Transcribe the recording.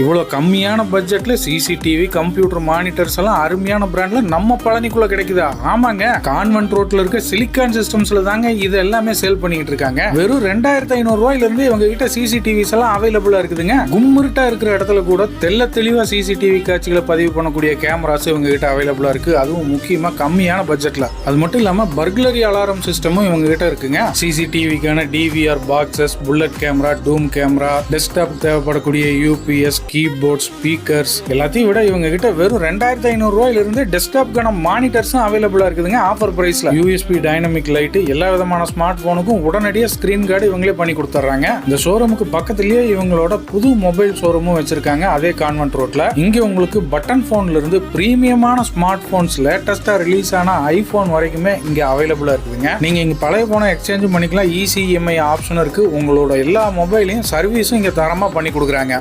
இவ்வளோ கம்மியான பட்ஜெட்ல சிசிடிவி கம்ப்யூட்டர் மானிட்டர்ஸ் எல்லாம் அருமையான பிராண்ட்ல நம்ம பழனிக்குள்ள கிடைக்குதா? ஆமாங்க. கான்வென்ட் ரோட்ல இருக்க சிலிக்கான் சிஸ்டம்ஸ்ல தாங்க இது எல்லாமே சேல் பண்ணிட்டு இருக்காங்க. வெறும் ரெண்டாயிரத்தி ஐநூறு ரூபாயில இருந்து இவங்க கிட்ட சிசிடிவிஸ் எல்லாம் அவைலபிளா இருக்குதுங்க. கும்மிருட்டா இருக்கிற இடத்துல கூட தெல்ல தெளிவா சிசிடிவி காட்சிகளை பதிவு பண்ணக்கூடிய கேமராஸ் இவங்க கிட்ட அவைலபிளா இருக்கு. அதுவும் முக்கியமா கம்மியான பட்ஜெட்ல அது மட்டும் இல்லாம பர்குலரி அலாரம் சிஸ்டமும் இவங்க கிட்ட இருக்குங்க. சிசிடிவிக்கான DVR boxes bullet camera dome camera desktop தேவைப்படக்கூடிய யூபிஎஸ் கீபோர்ட் ஸ்பீக்கர்ஸ் எல்லாத்தையும் விட இவங்க கிட்ட வெறும் ரெண்டாயிரத்தி ஐநூறு ரூபாயில இருந்து டெஸ்க்டாப்க்கான மானிட்டர்ஸும் அவைலபிளா இருக்குதுங்க. ஆஃபர் பிரைஸ்ல யூஎஸ்பி டைனமிக் லைட் எல்லா விதமான ஸ்மார்ட் போனுக்கும் உடனடியாக ஸ்கிரீன் கார்டு இவங்களே பண்ணி கொடுத்துட்றாங்க இந்த ஷோரூமுக்கு பக்கத்துலேயே இவங்களோட புது மொபைல் ஷோரூமும் வச்சிருக்காங்க. அதே கான்வென்ட் ரோட்ல இங்கே உங்களுக்கு பட்டன் போன்ல இருந்து பிரீமியமான ஸ்மார்ட் போன்ஸ் லேட்டஸ்டா ரிலீஸ் ஆன ஐபோன் வரைக்குமே இங்க அவைலபிளா இருக்குதுங்க. நீங்க இங்க பழைய போனை எக்ஸ்சேஞ்ச் பண்ணிக்கலாம். இசிஎம்ஐ ஆப்ஷன் இருக்கு. உங்களோட எல்லா மொபைலையும் சர்வீஸும் இங்க தரமா பண்ணி கொடுக்குறாங்க.